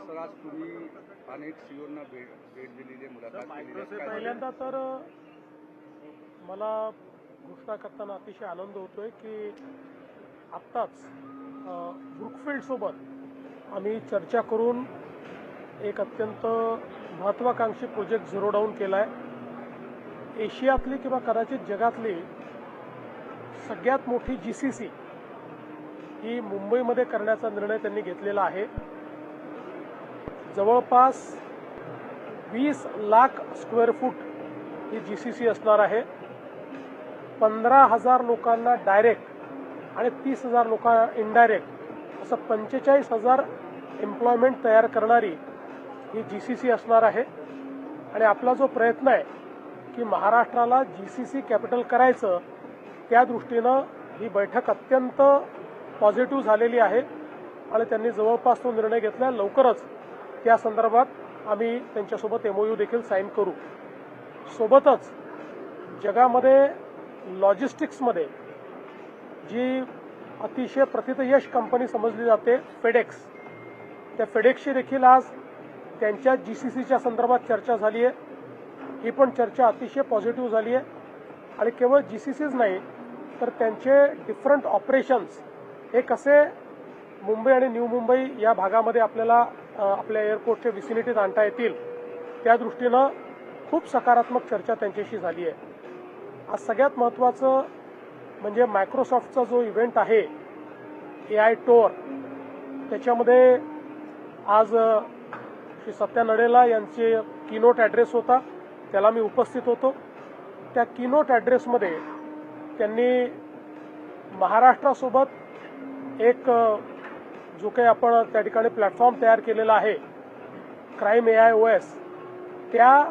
Sir आज तुम्ही अनेक सीओना भेट भेट दिलेली आहे मुलाखत केलेली आहे. काय पहिल्यांदा तर मला घोषणा करताना अतिशय आनंद होतोय की आत्ताच ब्रुकफिल्ड सोबत आम्ही चर्चा करून एक अत्यंत महत्वाकांक्षी प्रोजेक्ट झिरो डाऊन केला आहे एशियातली किंवा कदाचित जगातली सगळ्यात मोठी जी सी सी ही मुंबईमध्ये करण्याचा निर्णय त्यांनी घेतलेला आहे. जवळपास वीस लाख स्क्वेअर फूट ही जी सी सी असणार आहे. पंधरा हजार लोकांना डायरेक्ट आणि तीस हजार लोकांना इनडायरेक्ट असं पंचेचाळीस हजार एम्प्लॉयमेंट तयार करणारी ही जी सी सी असणार आहे. आणि आपला जो प्रयत्न आहे की महाराष्ट्राला जी सी सी कॅपिटल करायचं त्या दृष्टीनं ही बैठक अत्यंत पॉझिटिव्ह झालेली आहे. आणि त्यांनी जवळपास तो निर्णय घेतला लवकरच त्या संदर्भात आम्ही त्यांच्यासोबत एमओयू देखील साईन करू. सोबतच जगामध्ये लॉजिस्टिक्समध्ये जी अतिशय प्रतितयश कंपनी समजली जाते फेडेक्स त्या फेडेक्सशी देखील आज त्यांच्या जी सी सीच्या संदर्भात चर्चा झाली आहे. ही पण चर्चा अतिशय पॉझिटिव्ह झाली आहे. आणि केवळ जी सी सीच नाही तर त्यांचे डिफरंट ऑपरेशन्स हे कसे मुंबई आणि न्यू मुंबई या भागामध्ये आपल्याला आपल्या एअरपोर्टच्या विसिनिटीत आणता येतील. त्या दृष्टीनं खूप सकारात्मक चर्चा त्यांच्याशी झाली आहे. आज सगळ्यात महत्त्वाचं म्हणजे मायक्रोसॉफ्टचा जो इव्हेंट आहे ए आय टोअर त्याच्यामध्ये आज श्री सत्या नडेला यांचे किनोट ॲड्रेस होता. त्याला मी उपस्थित होतो. त्या किनोट ॲड्रेसमध्ये त्यांनी महाराष्ट्रासोबत एक जो काही आपण त्या ठिकाणी प्लॅटफॉर्म तयार केलेला आहे crime A I O S त्या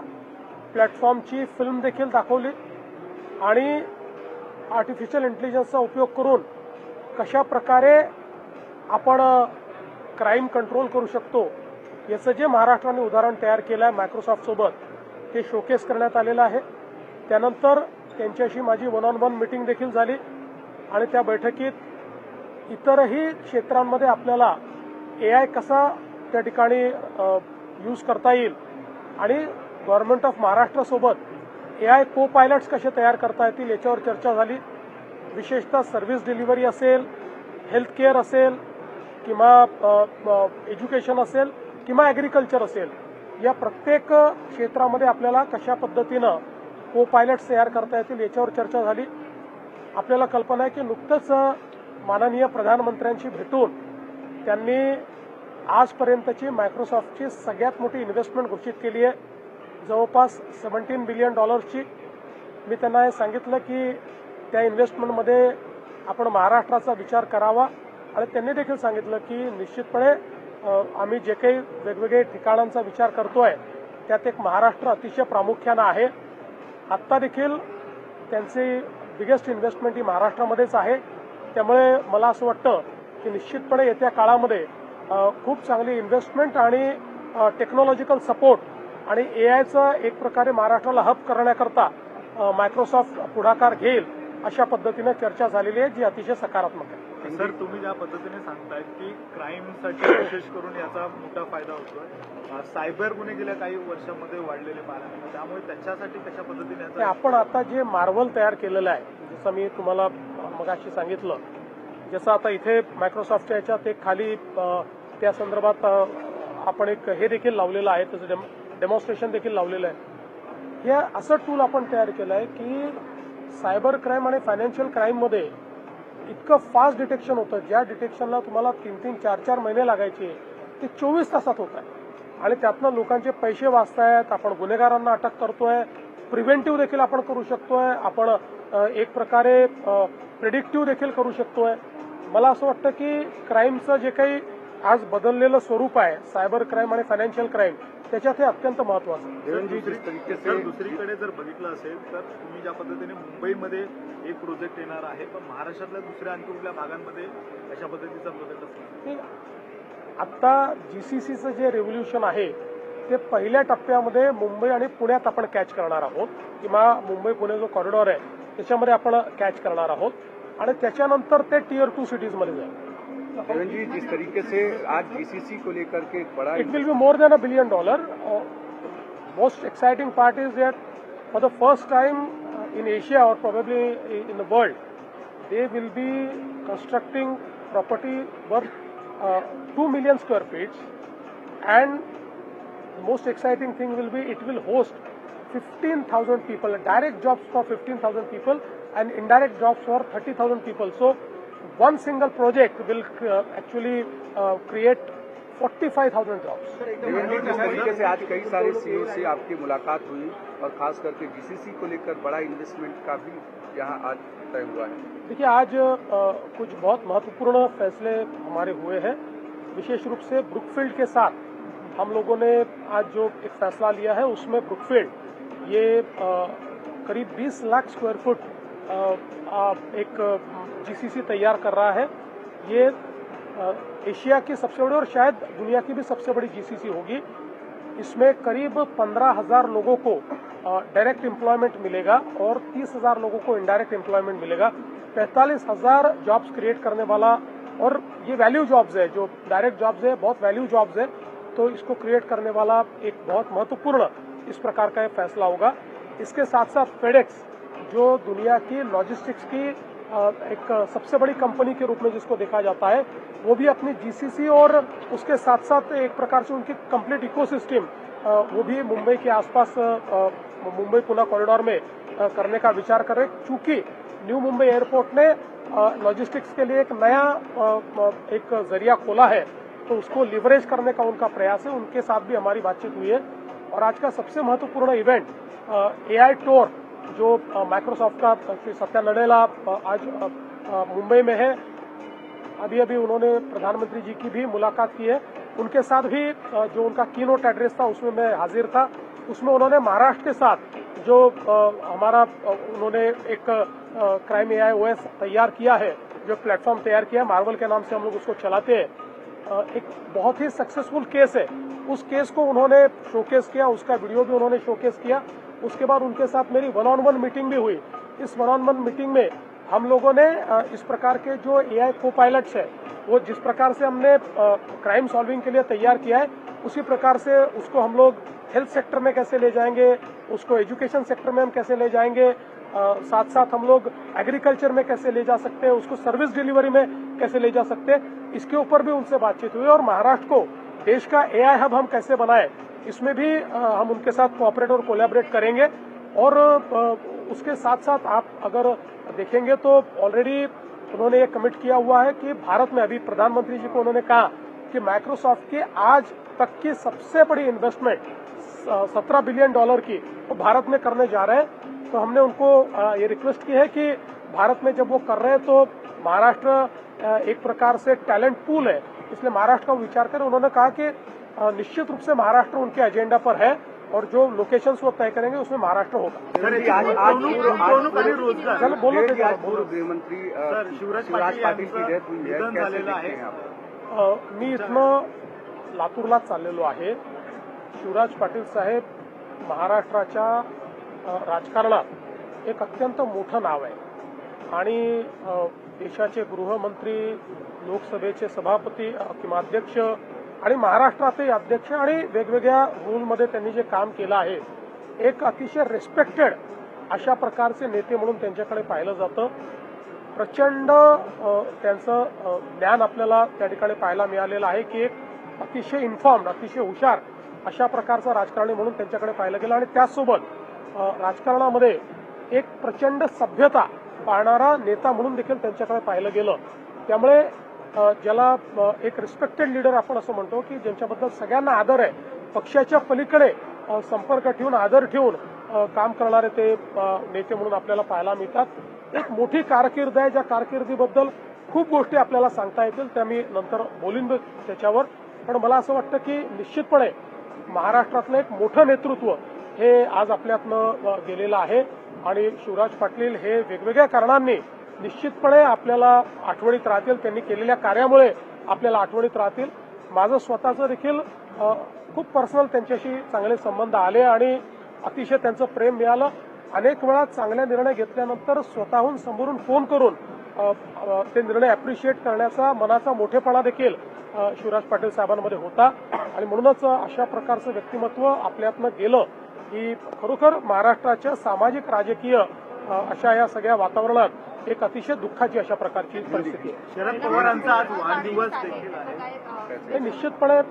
प्लॅटफॉर्मची फिल्म देखील दाखवली आणि आर्टिफिशियल इंटेलिजन्सचा उपयोग करून कशा प्रकारे आपण क्राईम कंट्रोल करू शकतो याचं जे महाराष्ट्राने उदाहरण तयार केलं आहे मायक्रोसॉफ्टसोबत ते शोकेस करण्यात आलेलं आहे. त्यानंतर त्यांच्याशी माझी वन ऑन वन मिटिंग देखील झाली आणि त्या बैठकीत इतरही क्षेत्रांमध्ये आपल्याला ए आय कसा त्या ठिकाणी यूज करता येईल आणि गव्हर्नमेंट ऑफ महाराष्ट्रासोबत ए आय को पायलट्स कसे तयार करता येतील याच्यावर चर्चा झाली. विशेषतः सर्व्हिस डिलिव्हरी असेल हेल्थ केअर असेल किंवा एज्युकेशन असेल किंवा ॲग्रिकल्चर असेल या प्रत्येक क्षेत्रामध्ये आपल्याला कशा पद्धतीनं को पायलट्स तयार करता येतील याच्यावर चर्चा झाली. आपल्याला कल्पना आहे की नुकतंच माननीय प्रधानमंत्र्यांशी भेटून त्यांनी आजपर्यंतची मायक्रोसॉफ्टची सगळ्यात मोठी इन्व्हेस्टमेंट घोषित केली आहे. जवळपास सेवन्टीन बिलियन डॉलर्सची मी त्यांना हे सांगितलं की त्या इन्व्हेस्टमेंटमध्ये आपण महाराष्ट्राचा विचार करावा. आणि त्यांनी देखील सांगितलं की निश्चितपणे आम्ही जे काही वेगवेगळे ठिकाणांचा विचार करतोय त्यात एक महाराष्ट्र अतिशय प्रामुख्यानं आहे. आत्ता देखील त्यांची बिगेस्ट इन्व्हेस्टमेंट ही महाराष्ट्रामध्येच आहे. त्यामुळे मला असं वाटतं की निश्चितपणे येत्या काळामध्ये खूप चांगली इन्व्हेस्टमेंट आणि टेक्नॉलॉजिकल सपोर्ट आणि ए आयचं एक प्रकारे महाराष्ट्राला हब करण्याकरता मायक्रोसॉफ्ट पुढाकार घेईल अशा पद्धतीनं चर्चा झालेली आहे जी अतिशय सकारात्मक आहे. सर तुम्ही ज्या पद्धतीने सांगतायत की क्राईमसाठी विशेष करून याचा मोठा फायदा होतोय. सायबर गुन्हे गेल्या काही वर्षांमध्ये वाढलेले पाहायला. त्यामुळे त्याच्यासाठी कशा पद्धतीने आपण आता जे मार्वल तयार केलेलं आहे जसं मी तुम्हाला मगाशी सांगितलं. जसं आता इथे मायक्रोसॉफ्टच्या याच्यात एक खाली त्या संदर्भात आपण एक हे देखील लावलेलं आहे त्याचं डेम डेमॉन्स्ट्रेशन देखील लावलेलं आहे. हे असं टूल आपण तयार केलं आहे की सायबर क्राईम आणि फायनान्शियल क्राईममध्ये इतकं फास्ट डिटेक्शन होतं. ज्या डिटेक्शनला तुम्हाला तीन तीन चार चार महिने लागायचे ते चोवीस तासात होत आहे. आणि त्यातनं लोकांचे पैसे वाचतायत आपण गुन्हेगारांना अटक करतोय प्रिव्हेंटिव्ह देखील आपण करू शकतोय. आपण एक प्रकारे प्रिडिक्टिव्ह देखील करू शकतोय. मला असं वाटतं की क्राईमचं जे काही आज बदललेलं स्वरूप आहे सायबर क्राईम आणि फायनान्शियल क्राईम त्याच्यात हे अत्यंत महत्वाचं दुसरीकडे जर बघितलं असेल तर तुम्ही ज्या पद्धतीने मुंबईमध्ये एक प्रोजेक्ट येणार आहे पण महाराष्ट्रातल्या दुसऱ्या आणखी कुठल्या भागांमध्ये अशा पद्धतीचा प्रोजेक्ट असणार? की आत्ता जी सी सीचं जे रेव्होल्युशन आहे ते पहिल्या टप्प्यामध्ये मुंबई आणि पुण्यात आपण कॅच करणार आहोत. किंवा मुंबई पुणे जो कॉरिडॉर आहे त्याच्यामध्ये आपण कॅच करणार आहोत. आणि त्याच्यानंतर ते टीयर टू सिटीजमध्ये जाईल. जिस तरीके से को लेकर it will be more than a billion dollar most exciting part is that for the first time in Asia और probably in the world they will be constructing property worth two million square feets and most exciting thing will be it will host be it will host 15,000 people, direct jobs for 15,000 people and indirect jobs for 30,000 people. So one single project will uh, actually uh, create 45,000 jobs. तरीके से आज कई सारे CO से आपकी मुलाकात हुई और खास करके जीसीसी को लेकर बड़ा इन्वेस्टमेंट का भी यहाँ आज तय हुआ है। देखिए आज अ, कुछ बहुत महत्वपूर्ण फैसले हमारे हुए हैं। विशेष रूप से ब्रुकफील्ड के साथ हम लोगों ने आज जो एक फैसला लिया है उसमें ब्रुकफील्ड ये करीब 20 लाख स्क्वायर फुट एक जीसीसी तैयार कर रहा है। ये एशिया की सबसे बड़ी और शायद दुनिया की भी सबसे बड़ी जीसीसी होगी। इसमें करीब पंद्रह हज़ार लोगों को डायरेक्ट एम्प्लॉयमेंट मिलेगा और तीस हज़ार लोगों को इनडायरेक्ट एम्प्लॉयमेंट मिलेगा। पैंतालीस हज़ार जॉब्स क्रिएट करने वाला और ये वैल्यू जॉब्स है, जो डायरेक्ट जॉब्स है, बहुत वैल्यू जॉब्स है तो इसको क्रिएट करने वाला एक बहुत महत्वपूर्ण इस प्रकार का फैसला होगा। इसके साथ साथ फेडेक्स जो दुनिया की लॉजिस्टिक्स की एक सबसे बड़ी कंपनी के रूप में जिसको देखा जाता है, वो भी अपनी जीसीसी और उसके साथ साथ एक प्रकार से उनकी कंप्लीट इकोसिस्टम वो भी मुंबई के आसपास मुंबई पुणे कॉरिडोर में करने का विचार कर रहे चूँकि न्यू मुंबई एयरपोर्ट ने लॉजिस्टिक्स के लिए एक नया एक ज़रिया खोला है तो उसको लिवरेज करने का उनका प्रयास है। उनके साथ भी हमारी बातचीत हुई है। और आज का सबसे महत्वपूर्ण इवेंट ए आई टोर जो माइक्रोसॉफ्ट का श्री सत्या नडेला आज मुंबई में है। अभी अभी उन्होंने प्रधानमंत्री जी की भी मुलाकात की है। उनके साथ भी जो उनका कीनोट एड्रेस था, उसमें मैं हाजिर था। उसमें उन्होंने महाराष्ट्र के साथ जो हमारा उन्होंने एक क्राइम ओएस तैयार किया है, जो प्लेटफॉर्म तैयार किया है मार्वल के नाम से हम लोग उसको चलाते हैं। एक बहुत ही सक्सेसफुल केस है। उस केस को उन्होंने शोकेस किया, उसका वीडियो भी उन्होंने शोकेस किया। उसके बाद उनके साथ मेरी वन ऑन वन मीटिंग भी हुई। इस वन ऑन वन मीटिंग में हम लोगों ने इस प्रकार के जो एआई को पायलट्स है, वो जिस प्रकार से हमने क्राइम सॉल्विंग के लिए तैयार किया है, उसी प्रकार से उसको हम लोग हेल्थ सेक्टर में कैसे ले जाएँगे, उसको एजुकेशन सेक्टर में हम कैसे ले जाएँगे साथ साथ हम लोग एग्रीकल्चर में कैसे ले जा सकते हैं, उसको सर्विस डिलीवरी में कैसे ले जा सकते हैं? इसके ऊपर भी उनसे बातचीत हुई और महाराष्ट्र को देश का एआई हब हम कैसे बनाए? इसमें भी हम उनके साथ कोऑपरेट और कोलैबोरेट करेंगे। और उसके साथ साथ आप अगर देखेंगे तो ऑलरेडी उन्होंने ये कमिट किया हुआ है कि भारत में अभी प्रधानमंत्री जी को उन्होंने कहा कि माइक्रोसॉफ्ट की आज तक की सबसे बड़ी इन्वेस्टमेंट सत्रह बिलियन डॉलर की, वो भारत में करने जा रहे हैं। तो हमने उनको ये रिक्वेस्ट की है कि भारत में जब वो कर रहे हैं तो महाराष्ट्र एक प्रकार से टैलेंट पूल है। इसलिए महाराष्ट्र का विचार करें। उन्होंने कहा कि निश्चित रूप से महाराष्ट्र उनके एजेंडा पर है और जो लोकेशंस वो तय करेंगे उसमें महाराष्ट्र होगा। चलो बोलो. गृहमंत्री शिवराज पाटील मी इथनं लातूरला चाललेलो आहे. शिवराज पाटील साहेब महाराष्ट्राच्या राजकारणात एक अत्यंत मोठं नाव आहे. आणि देशाचे गृहमंत्री लोकसभेचे सभापती किंवा अध्यक्ष आणि महाराष्ट्राचे अध्यक्ष आणि वेगवेगळ्या रोलमध्ये त्यांनी जे काम केलं आहे एक अतिशय रेस्पेक्टेड अशा प्रकारचे नेते म्हणून त्यांच्याकडे पाहिलं जातं. प्रचंड त्यांचं ज्ञान आपल्याला त्या ठिकाणी पाहायला मिळालेलं आहे की एक अतिशय इन्फॉर्म्ड अतिशय हुशार अशा प्रकारचा राजकारणी म्हणून त्यांच्याकडे पाहिलं गेलं. आणि त्याचसोबत राजकारणामध्ये एक प्रचंड सभ्यता पाळणारा नेता म्हणून देखील त्यांच्याकडे पाहिलं गेलं. त्यामुळे ज्याला एक रिस्पेक्टेड लीडर आपण असं म्हणतो की ज्यांच्याबद्दल सगळ्यांना आदर आहे पक्षाच्या पलीकडे संपर्क ठेवून आदर ठेवून काम करणारे ते नेते म्हणून आपल्याला पाहायला मिळतात. एक मोठी कारकीर्द आहे ज्या कारकिर्दीबद्दल खूप गोष्टी आपल्याला सांगता येतील त्या मी नंतर बोलीन त्याच्यावर. पण मला असं वाटतं की निश्चितपणे महाराष्ट्रातलं एक मोठं नेतृत्व हे आज आपल्यातनं गेलेलं आहे. आणि शिवराज पाटील हे वेगवेगळ्या कारणांनी निश्चितपणे आपल्याला आठवणीत राहतील. त्यांनी केलेल्या कार्यामुळे आपल्याला आठवणीत राहतील. माझं स्वतःचं देखील खूप पर्सनल त्यांच्याशी चांगले संबंध आले आणि अतिशय त्यांचं प्रेम मिळालं. अनेक वेळा चांगले निर्णय घेतल्यानंतर स्वतःहून समोरून फोन करून ते निर्णय अप्रिशिएट करण्याचा मनाचा मोठेपणा देखील शिवराज पाटील साहेबांमध्ये होता. आणि म्हणूनच अशा प्रकारचं व्यक्तिमत्व आपल्यातनं गेलं. ही खरोखर महाराष्ट्राच्या सामाजिक राजकीय अशा या सगळ्या वातावरणात एक अतिशय दुःखाची अशा प्रकारची परिस्थिती आहे. शरद पवारांचा आज वाढदिवस देखील आहे. हे निश्चितपणे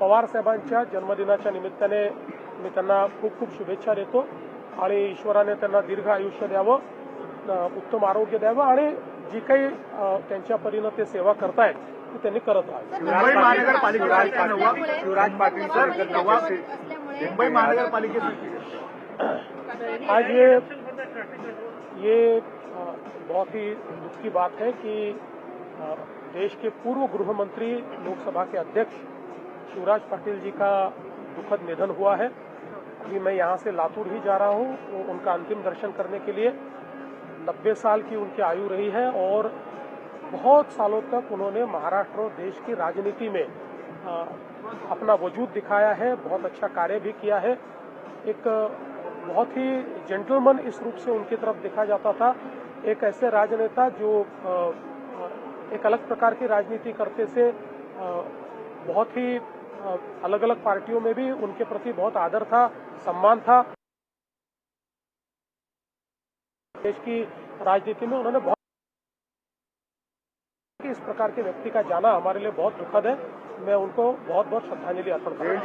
पवार साहेबांच्या जन्मदिनाच्या निमित्ताने मी त्यांना खूप खूप शुभेच्छा देतो आणि ईश्वराने त्यांना दीर्घ आयुष्य द्यावं उत्तम आरोग्य द्यावं आणि जी काही त्यांच्या परीनं ते सेवा करतायत ती त्यांनी करत राहावी. शिवराज पाटिल मुंबई महानगरपालिकेसाठी आज ये ये बहुत ही दुख की बात है कि देश के पूर्व गृह मंत्री लोकसभा के अध्यक्ष शिवराज पाटिल जी का दुखद निधन हुआ है। अभी मैं यहाँ से लातूर ही जा रहा हूँ। उनका अंतिम दर्शन करने के लिए नब्बे साल की उनकी आयु रही है और बहुत सालों तक उन्होंने महाराष्ट्र और देश की राजनीति में अपना वजूद दिखाया है, बहुत अच्छा कार्य भी किया है। एक बहुत ही जेंटलमैन इस रूप से उनकी तरफ़ देखा जाता था। एक ऐसे राजनेता जो एक अलग प्रकार की राजनीति करते से बहुत ही अलग अलग पार्टियों में भी उनके प्रति बहुत आदर था, सम्मान था। देश की राजनीति में उन्होंने बहुत इस प्रकार के व्यक्ति का जाना हमारे लिए बहुत दुखद है। मैं उनको बहुत बहुत श्रद्धांजलि अर्पण करता